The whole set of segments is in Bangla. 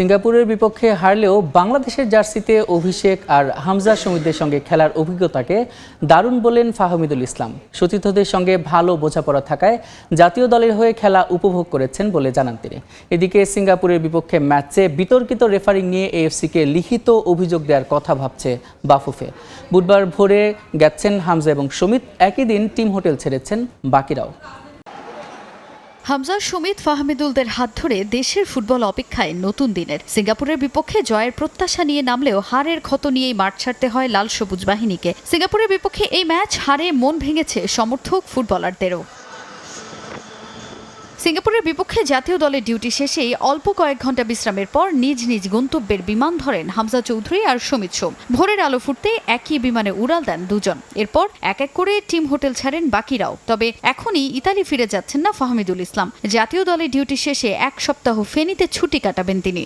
সিঙ্গাপুরের বিপক্ষে হারলেও বাংলাদেশের জার্সিতে অভিষেক আর হামজা সমিতদের সঙ্গে খেলার অভিজ্ঞতাকে দারুণ বলেন ফাহমিদুল ইসলাম। সতীর্থদের সঙ্গে ভালো বোঝাপড়া থাকায় জাতীয় দলের হয়ে খেলা উপভোগ করেছেন বলে জানান তিনি। এদিকে সিঙ্গাপুরের বিপক্ষে ম্যাচে বিতর্কিত রেফারিং নিয়ে এএফসিকে লিখিত অভিযোগ দেওয়ার কথা ভাবছে বাফুফে। বুধবার ভোরে গেছেন হামজা এবং সমিত একই দিন টিম হোটেল ছেড়েছেন বাকিরাও। হামজা সুমিত ফাহমিদুলদের হাত ধরে দেশের ফুটবল অপেক্ষায় নতুন দিনের। সিঙ্গাপুরের বিপক্ষে জয়ের প্রত্যাশা নিয়ে নামলেও হারের ক্ষত নিয়েই মাঠ ছাড়তে হয় লাল সবুজ বাহিনীকে। সিঙ্গাপুরের বিপক্ষে এই ম্যাচ হারে মন ভেঙেছে সমর্থক ফুটবলারদেরও। সিঙ্গাপুরের বিপক্ষে জাতীয় দলের ডিউটি শেষেই অল্প কয়েক ঘণ্টা বিশ্রামের পর নিজ নিজ গন্তব্যের বিমান ধরেন হামজা চৌধুরী আর সমিত সোম। ভোরের আলো ফুটতে একই বিমানে উড়াল দেন দুজন। এরপর এক এক করে টিম হোটেল ছাড়েন বাকিরাও। তবে এখনই ইতালি ফিরে যাচ্ছেন না ফাহমিদুল ইসলাম। জাতীয় দলের ডিউটি শেষে এক সপ্তাহ ফেনীতে ছুটি কাটাবেন তিনি।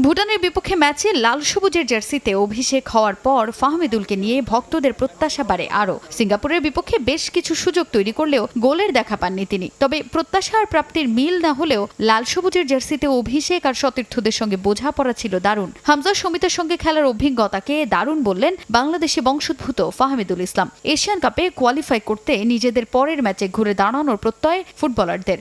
ভুটানের বিপক্ষে ম্যাচে লাল সবুজের জার্সিতে অভিষেক হওয়ার পর ফাহমিদুলকে নিয়ে ভক্তদের প্রত্যাশা বাড়ে আরও। সিঙ্গাপুরের বিপক্ষে বেশ কিছু সুযোগ তৈরি করলেও গোলের দেখা পাননি তিনি। তবে প্রত্যাশা আর প্রাপ্তির মিল না হলেও লাল সবুজের জার্সিতে অভিষেক আর সতীর্থদের সঙ্গে বোঝাপড়া ছিল দারুণ। হামজা সমিতের সঙ্গে খেলার অভিজ্ঞতাকে দারুণ বললেন বাংলাদেশে বংশোদ্ভূত ফাহমিদুল ইসলাম। এশিয়ান কাপে কোয়ালিফাই করতে নিজেদের পরের ম্যাচে ঘুরে দাঁড়ানোর প্রত্যয় ফুটবলারদের।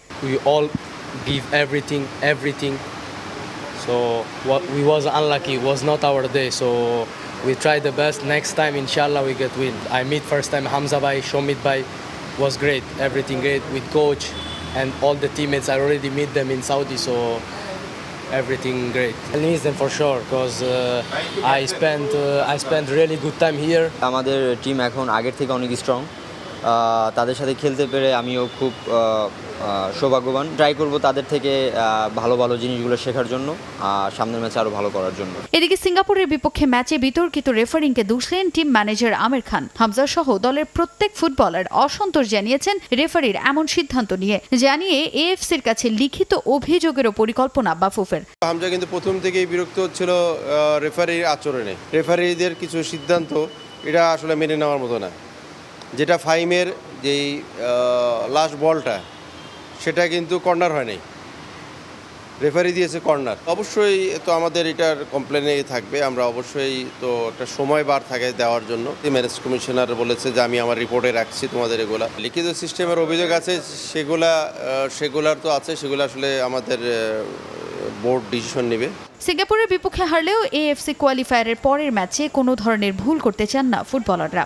so what we was unlucky it was not our day so we try the best next time inshallah we get win i meet first time hamza bhai shomit bhai was great everything great with coach and all the teammates i already meet them in saudi so everything great i miss them for sure because uh, i spent uh, i spent really good time here আমাদের টিম এখন আগের থেকে অনেক স্ট্রং তাদের সাথে খেলতে পেরে আমিও খুব সৌভাগ্যবান। ট্রাই করব তাদের থেকে ভালো ভালো জিনিসগুলো শেখার জন্য আর সামনের ম্যাচে আরও ভালো করার জন্য। এদিকে সিঙ্গাপুরের বিপক্ষে ম্যাচে বিতর্কিত রেফারিংকে দুষলেন টিম ম্যানেজার আমির খান। হামজা সহ দলের প্রত্যেক ফুটবলার অসন্তোষ জানিয়েছেন রেফারির এমন সিদ্ধান্ত নিয়ে জানিয়ে এএফসির কাছে লিখিত অভিযোগেরও পরিকল্পনা বাফুফের। হামজা কিন্তু প্রথম থেকেই বিরক্ত হচ্ছিল রেফারির আচরণে। রেফারিদের কিছু সিদ্ধান্ত এটা আসলে মেনে নেওয়ার মতো না। যেটা ফাইমের যেই লাস্ট বলটা সেটা কিন্তু কর্নার হয় নাই রেফারি দিয়েছে কর্নার। অবশ্যই তো আমাদের এটার কমপ্লেনে থাকবে। আমরা অবশ্যই তো একটা সময় বার থাকে দেওয়ার জন্য। ম্যারেজ কমিশনার বলেছে যে, আমি আমার রিপোর্টে রাখছি তোমাদের এগুলা। লিখিত সিস্টেমের অভিযোগ আছে, সেগুলা সেগুলার তো আছে, সেগুলো আসলে আমাদের বোর্ড ডিসিশন নেবে। সিঙ্গাপুরের বিপক্ষে হারলেও এএফসি কোয়ালিফায়ারের পরের ম্যাচে কোনো ধরনের ভুল করতে চান না ফুটবলাররা।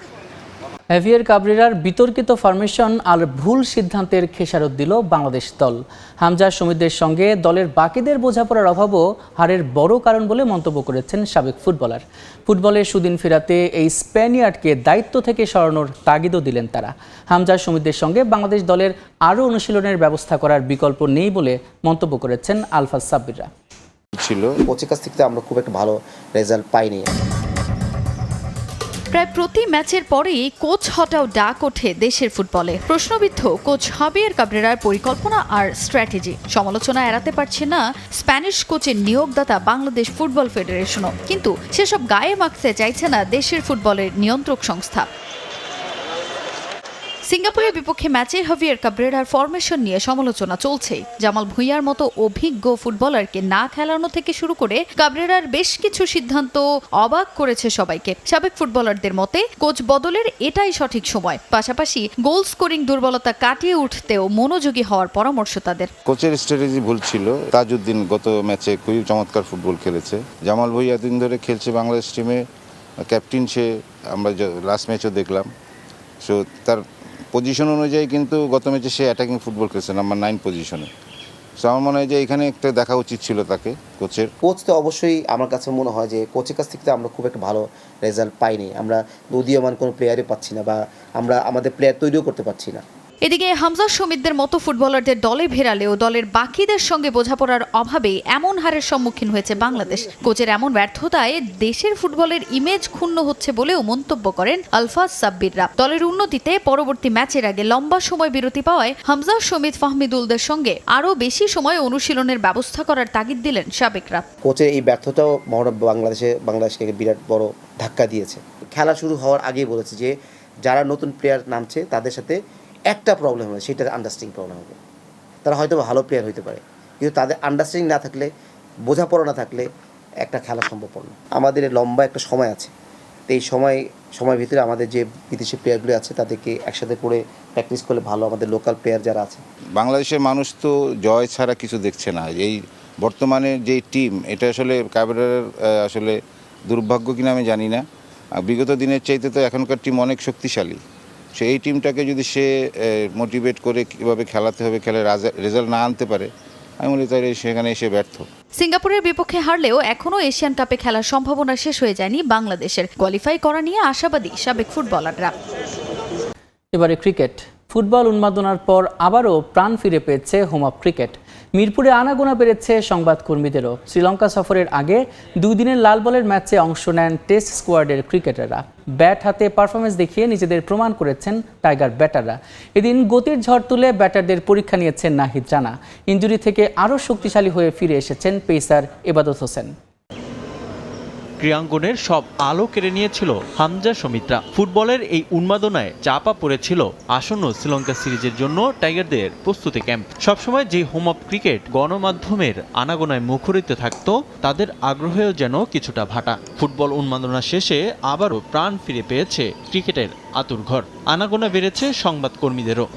হ্যাভিয়ার কাবরেরার বিতর্কিত ফরমেশন আর ভুল সিদ্ধান্তের খেসারত দিল বাংলাদেশ দল। হামজা সমিতদের সঙ্গে দলের বাকিদের বোঝাপড়ার অভাবও হারের বড় কারণ বলে মন্তব্য করেছেন সাবেক ফুটবলার। ফুটবলের সুদিন ফেরাতে এই স্প্যানিয়ার্ডকে দায়িত্ব থেকে সরানোর তাগিদও দিলেন তারা। হামজা সমিতদের সঙ্গে বাংলাদেশ দলের আরও অনুশীলনের ব্যবস্থা করার বিকল্প নেই বলে মন্তব্য করেছেন আলফাজ সাব্বিররা। ছিল। কোচের কাছ থেকে আমরা খুব একটা ভালো রেজাল্ট পাইনি। প্রায় প্রতি ম্যাচের পরেই কোচ হটাও ডাক ওঠে দেশের ফুটবলে। প্রশ্নবিদ্ধ কোচ হাবিয়ার কাবরেরার পরিকল্পনা আর স্ট্র্যাটেজি। সমালোচনা এড়াতে পারছে না স্প্যানিশ কোচের নিয়োগদাতা বাংলাদেশ ফুটবল ফেডারেশনও। কিন্তু সেসব গায়ে মাখতে চাইছে না দেশের ফুটবলের নিয়ন্ত্রক সংস্থা। সিঙ্গাপুরের বিপক্ষে ম্যাচে হভিয়ার কাবরেরার ফরমেশন নিয়ে সমালোচনা চলছেই। জামাল ভুঁইয়ার মতো অভিজ্ঞ ফুটবলারকে না খেলানো থেকে শুরু করে কাব্রেরার বেশ কিছু সিদ্ধান্ত অবাক করেছে সবাইকে। সাবেক ফুটবলারদের মতে, কোচ বদলের এটাই সঠিক সময়। পাশাপাশি গোল স্কোরিং দুর্বলতা কাটিয়ে উঠতেও মনোযোগী হওয়ার পরামর্শ তাদের। কোচের স্ট্র্যাটেজি ভুল ছিল। তাজউদ্দিন গত ম্যাচে খুবই চমৎকার ফুটবল খেলেছে। জামাল ভুঁইয়া দিন ধরে খেলছে বাংলাদেশ টিমে ক্যাপ্টেন সে আমরা লাস্ট ম্যাচও দেখলাম। সো তার পজিশন অনুযায়ী কিন্তু গত ম্যাচে সে অ্যাটাকিং ফুটবল খেলছে নাম্বার নাইন পজিশনে সো আমার মনে হয় যে এখানে একটা দেখা উচিত ছিল তাকে কোচের কোচ তো অবশ্যই আমার কাছে মনে হয় যে কোচের কাছ থেকে আমরা খুব একটা ভালো রেজাল্ট পাইনি। আমরা উদীয়মান কোনো প্লেয়ারই পাচ্ছি না বা আমরা আমাদের প্লেয়ার তৈরিও করতে পারছি না। এদিকে হামজা সমিতদের মতো ফুটবলারদের দলে ফেরালেও দলের বাকিদের সঙ্গে বোঝাপড়ার অভাবে এমন হারের সম্মুখীন হয়েছে বাংলাদেশ। কোচের এমন ব্যর্থতায় দেশের ফুটবলের ইমেজ ক্ষুণ্ণ হচ্ছে বলেও মন্তব্য করেন আলফাজ সাব্বিররা। দলের উন্নতিতে পরবর্তী ম্যাচের আগে লম্বা সময় বিরতি পাওয়ায় হামজা সমিত ফাহমিদুলদের সঙ্গে আরও বেশি সময় অনুশীলনের ব্যবস্থা করার তাগিদ দিলেন সাবেকরা। কোচের এই ব্যর্থতাও মহা বাংলাদেশে, বাংলাদেশকে বিরাট বড় ধাক্কা দিয়েছে। খেলা শুরু হওয়ার আগেই বলেছে যে, যারা নতুন প্লেয়ার নামছে, তাদের সাথে একটা প্রবলেম হবে সেটা আন্ডারস্ট্যান্ডিং প্রবলেম হবে। তারা হয়তো ভালো প্লেয়ার হতে পারে, কিন্তু তাদের আন্ডারস্ট্যান্ডিং না থাকলে, বোঝাপড়া না থাকলে একটা খেলা সম্ভবপর না। আমাদের লম্বা একটা সময় আছে, তো এই সময়, সময়ের ভিতরে আমাদের যে বিদেশি প্লেয়ারগুলো আছে, তাদেরকে একসাথে করে প্র্যাকটিস করলে ভালো আমাদের লোকাল প্লেয়ার যারা আছে। বাংলাদেশের মানুষ তো জয় ছাড়া কিছু দেখছে না। এই বর্তমানে যে টিম এটা আসলে কাবেরার আসলে দুর্ভাগ্য কিনা আমি জানি না। বিগত দিনের চাইতে তো এখনকার টিম অনেক শক্তিশালী। সে এই টিমটাকে যদি সে মোটিভেট করে কীভাবে খেলাতে হবে খেলে রেজাল্ট না আনতে পারে আমি মনে করি সেখানে এসে ব্যর্থ। সিঙ্গাপুরের বিপক্ষে হারলেও এখনও এশিয়ান কাপে খেলার সম্ভাবনা শেষ হয়ে যায়নি বাংলাদেশের। কোয়ালিফাই করা নিয়ে আশাবাদী সাবেক ফুটবলাররা এবারে ক্রিকেট ফুটবল উন্মাদনার পর আবারও প্রাণ ফিরে পেয়েছে হোম অফ ক্রিকেট। মিরপুরে আনাগোনা বেড়েছে সংবাদকর্মীদেরও শ্রীলঙ্কা সফরের আগে দুই দিনের লাল বলের ম্যাচে অংশ নেন টেস্ট স্কোয়াডের ক্রিকেটাররা। ব্যাট হাতে পারফরমেন্স দেখিয়ে নিজেদের প্রমাণ করেছেন টাইগার ব্যাটাররা। এদিন গতির ঝড় তুলে ব্যাটারদের পরীক্ষা নিয়েছেন নাহিদ জানা ইঞ্জুরি থেকে আরও শক্তিশালী হয়ে ফিরে এসেছেন পেসার এবাদত হোসেন। ক্রীড়াঙ্গনের সব আলো কেড়ে নিয়েছিল হামজা সমিত্রা। ফুটবলের এই উন্মাদনায় চাপা পড়েছিল আসন্ন শ্রীলঙ্কা সিরিজের জন্য টাইগারদের প্রস্তুতি ক্যাম্প। সবসময় যে হোম অফ ক্রিকেট গণমাধ্যমের আনাগোনায় মুখরিত থাকত, তাদের আগ্রহেও যেন কিছুটা ভাটা। ফুটবল উন্মাদনা শেষে আবারও প্রাণ ফিরে পেয়েছে ক্রিকেটের আতুরঘর আনাগোনা বেড়েছে সংবাদকর্মীদেরও।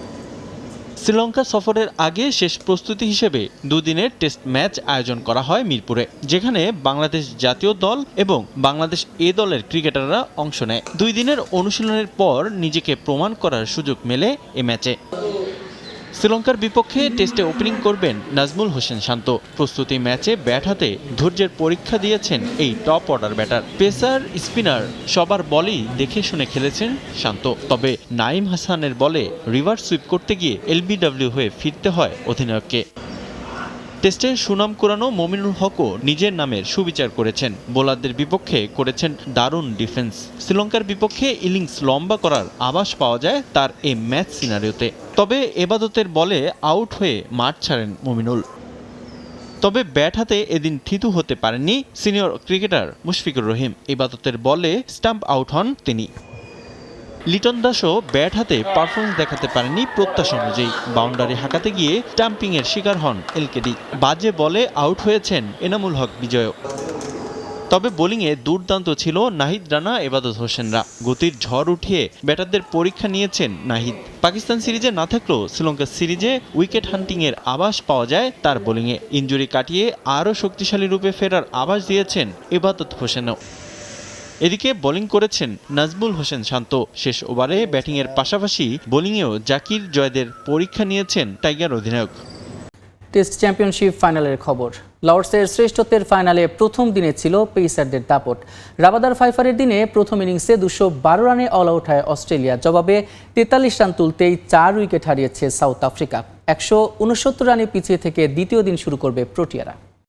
শ্রীলঙ্কা সফরের আগে শেষ প্রস্তুতি হিসেবে দুদিনের টেস্ট ম্যাচ আয়োজন করা হয় মিরপুরে, যেখানে বাংলাদেশ জাতীয় দল এবং বাংলাদেশ এ দলের ক্রিকেটাররা অংশ নেয়। দুই দিনের অনুশীলনের পর নিজেকে প্রমাণ করার সুযোগ মেলে এ ম্যাচে। শ্রীলঙ্কার বিপক্ষে টেস্টে ওপেনিং করবেন নাজমুল হোসেন শান্ত। প্রস্তুতি ম্যাচে ব্যাট হাতে ধৈর্যের পরীক্ষা দিয়েছেন এই top order batter. Pacer, spinner, সবার বলেই দেখে শুনে খেলেছেন শান্ত। তবে নাইম হাসানের বলে রিভার্স সুইপ করতে গিয়ে এলবিডব্লিউ হয়ে ফিরতে হয় অধিনায়ককে। টেস্টে সুনাম কুরানো মমিনুল হকও নিজের নামের সুবিচার করেছেন। বোলারদের বিপক্ষে করেছেন দারুণ ডিফেন্স। শ্রীলঙ্কার বিপক্ষে ইনিংস লম্বা করার আভাস পাওয়া যায় তার এই ম্যাচ সিনারিওতে। তবে এবাদতের বলে আউট হয়ে মাঠ ছাড়েন মমিনুল। তবে ব্যাট হাতে এদিন থিতু হতে পারেননি সিনিয়র ক্রিকেটার মুশফিকুর রহিম। ইবাদতের বলে স্টাম্প আউট হন তিনি। লিটন দাসও ব্যাট হাতে পারফরমেন্স দেখাতে পারেনি প্রত্যাশা অনুযায়ী। বাউন্ডারি হাঁকাতে গিয়ে স্টাম্পিং এর শিকার হন এলকেডি। বাজে বলে আউট হয়েছেন এনামুল হক বিজয় তবে বোলিংয়ে দুর্দান্ত ছিল নাহিদ রানা, এবাদত হোসেনরা। গতির ঝড় উঠিয়ে ব্যাটারদের পরীক্ষা নিয়েছেন নাহিদ। পাকিস্তান সিরিজে না থাকলেও শ্রীলঙ্কা সিরিজে উইকেট হান্টিং এর আভাস পাওয়া যায় তার বোলিংয়ে ইঞ্জুরি কাটিয়ে আরও শক্তিশালী রূপে ফেরার আভাস দিয়েছেন এবাদত হোসেনও। এদিকে বোলিং করেছেন নাজমুল হোসেন শান্ত। শেষ ওভারে ব্যাটিংয়ের পাশাপাশি বোলিংয়েও জাকির জয়দের পরীক্ষা নিয়েছেন টাইগার অধিনায়ক। টেস্ট চ্যাম্পিয়নশিপ ফাইনালের খবর। লর্ডসের শ্রেষ্ঠত্বের ফাইনালে প্রথম দিনে ছিল পেসারদের দাপট। রাবাদার ফাইফারের দিনে প্রথম ইনিংসে দুশো বারো রানে অল আউট হয় অস্ট্রেলিয়া। জবাবে তেতাল্লিশ রান তুলতেই চার উইকেট হারিয়েছে সাউথ আফ্রিকা। একশো উনসত্তর রানে পিছিয়ে থেকে দ্বিতীয় দিন শুরু করবে প্রোটিয়ারা।